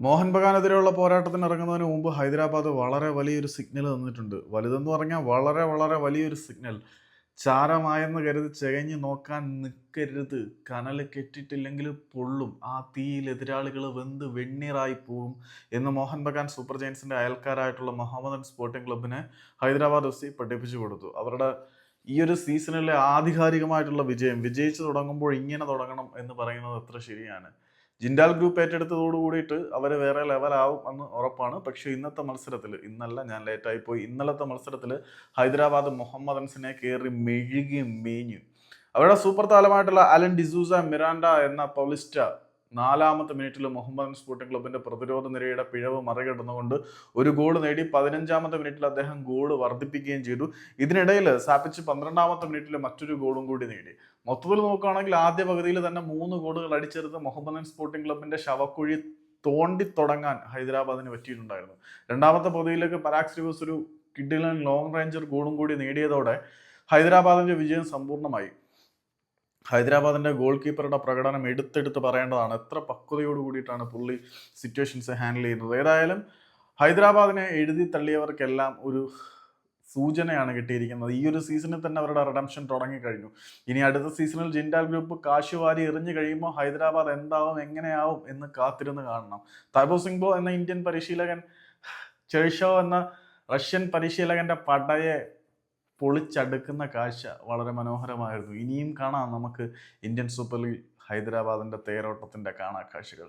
മോഹൻ ബഗാനെതിരെയുള്ള പോരാട്ടത്തിന് ഇറങ്ങുന്നതിന് മുമ്പ് ഹൈദരാബാദ് വളരെ വലിയൊരു സിഗ്നൽ തന്നിട്ടുണ്ട്. വലുതെന്ന് പറഞ്ഞാൽ വളരെ വളരെ വലിയൊരു സിഗ്നൽ ചാരമായെന്ന് കരുതി ചകഞ്ഞ് നോക്കാൻ നിൽക്കരുത് കനൽ കെട്ടിട്ടില്ലെങ്കിൽ പൊള്ളും. ആ തീയിൽ എതിരാളികൾ വെന്ത് വെണ്ണീറായി പോകും എന്ന് മോഹൻ ബഗാൻ സൂപ്പർ ജയൻസിന്റെ അയൽക്കാരായിട്ടുള്ള മുഹമ്മദൻ സ്പോർട്ടിംഗ് ക്ലബിനെ ഹൈദരാബാദ് എഫ് സി പഠിപ്പിച്ചു കൊടുത്തു. അവരുടെ ഈ ഒരു സീസണിലെ ആധികാരികമായിട്ടുള്ള വിജയം വിജയിച്ചു തുടങ്ങുമ്പോൾ ഇങ്ങനെ തുടങ്ങണം എന്ന് പറയുന്നത് എത്ര ശരിയാണ്. ജിൻഡാൽ ഗ്രൂപ്പ് ഏറ്റെടുത്തതോട് കൂടിയിട്ട് അവർ വേറെ ലെവലാവും എന്ന് ഉറപ്പാണ്. പക്ഷേ ഇന്നത്തെ മത്സരത്തിൽ ഇന്നല്ല ഞാൻ ലേറ്റായി പോയി. ഇന്നലത്തെ മത്സരത്തിൽ ഹൈദരാബാദ് മുഹമ്മദൻസിനെ കയറി മെഴുകി മേഞ്ഞു. അവരുടെ സൂപ്പർ താരമായിട്ടുള്ള അലൻ ഡിസൂസ മിറാൻഡ എന്ന പൗലിസ്റ്റ നാലാമത്തെ മിനിറ്റിൽ മുഹമ്മദ് സ്പോർട്ടിംഗ് ക്ലബിന്റെ പ്രതിരോധ നിരയുടെ പിഴവ് മറികടന്നുകൊണ്ട് ഒരു ഗോൾ നേടി പതിനഞ്ചാമത്തെ മിനിറ്റിൽ അദ്ദേഹം ഗോൾ വർദ്ധിപ്പിക്കുകയും ചെയ്തു. ഇതിനിടയിൽ സാപ്പിച്ച് പന്ത്രണ്ടാമത്തെ മിനിറ്റിൽ മറ്റൊരു ഗോളും കൂടി നേടി. മൊത്തത്തിൽ നോക്കുകയാണെങ്കിൽ ആദ്യ പകുതിയിൽ തന്നെ മൂന്ന് ഗോളുകൾ അടിച്ചെടുത്ത് മുഹമ്മദ് സ്പോർട്ടിംഗ് ക്ലബിന്റെ ശവക്കുഴി തോണ്ടി തുടങ്ങാൻ ഹൈദരാബാദിന് പറ്റിയിട്ടുണ്ടായിരുന്നു. രണ്ടാമത്തെ പകുതിയിലേക്ക് പരാഗ് ശ്രീവസ് ഒരു കിഡിലൻ ലോങ് റേഞ്ചർ ഗോളും കൂടി നേടിയതോടെ ഹൈദരാബാദിന്റെ വിജയം സമ്പൂർണമായി. ഹൈദരാബാദിന്റെ ഗോൾ കീപ്പറുടെ പ്രകടനം എടുത്തെടുത്ത് പറയേണ്ടതാണ്. എത്ര പക്വതയോട് കൂടിയിട്ടാണ് പുള്ളി സിറ്റുവേഷൻസ് ഹാൻഡിൽ ചെയ്യുന്നത്. ഏതായാലും ഹൈദരാബാദിനെ എഴുതി തള്ളിയവർക്കെല്ലാം ഒരു സൂചനയാണ് കിട്ടിയിരിക്കുന്നത്. ഈ ഒരു സീസണിൽ തന്നെ അവരുടെ റിഡംഷൻ തുടങ്ങിക്കഴിഞ്ഞു. ഇനി അടുത്ത സീസണിൽ ജിൻഡാൽ ഗ്രൂപ്പ് കാശുവാരി എറിഞ്ഞു കഴിയുമ്പോൾ ഹൈദരാബാദ് എന്താവും എങ്ങനെയാവും എന്ന് കാത്തിരുന്ന് കാണണം. തൈബോ സിംഗ്ബോ എന്ന ഇന്ത്യൻ പരിശീലകൻ ചെറിഷോ എന്ന റഷ്യൻ പരിശീലകന്റെ പടയെ പൊളിച്ചടുക്കുന്ന കാഴ്ച വളരെ മനോഹരമായിരുന്നു. ഇനിയും കാണാം നമുക്ക് ഇന്ത്യൻ സൂപ്പർ ലീഗ് ഹൈദരാബാദിന്റെ തേരോട്ടത്തിന്റെ കാണാ കാഴ്ചകൾ